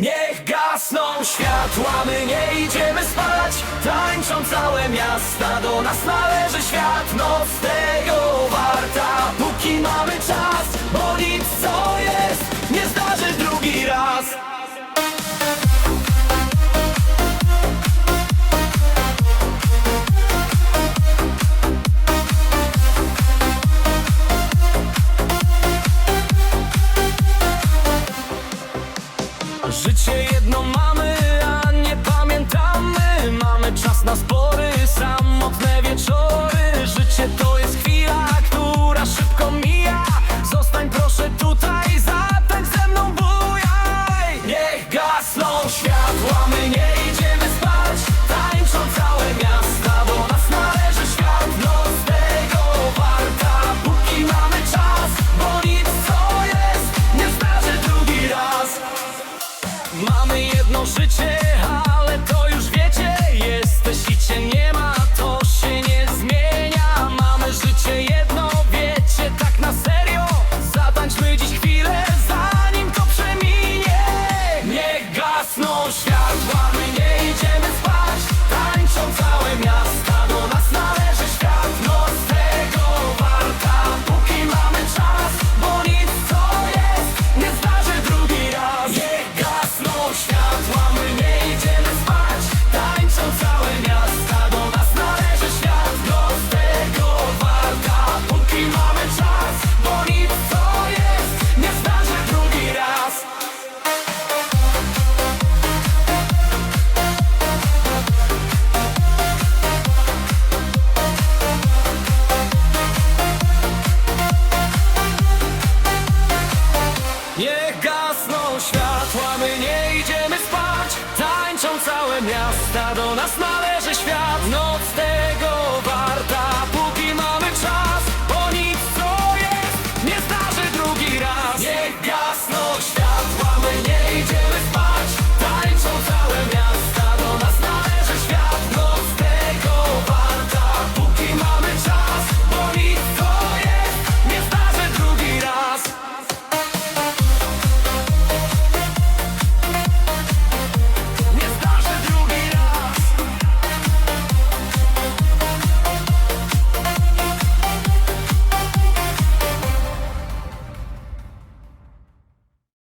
Niech gasną światła, my nie idziemy spać. Tańczą całe miasta, do nas należy świat. Noc tego warta, póki mamy czas jedno mamy, a nie pamiętamy. Mamy czas na spory, samotne wieczory. Życie to jest chwila, która szybko mija. Zostań proszę tutaj, zatańcz ze mną bujaj. Niech gasną światła, my Niech gasną światła, my nie idziemy spać. Tańczą całe miasta, do nas należy świat. Noc tego warta, póki mamy czas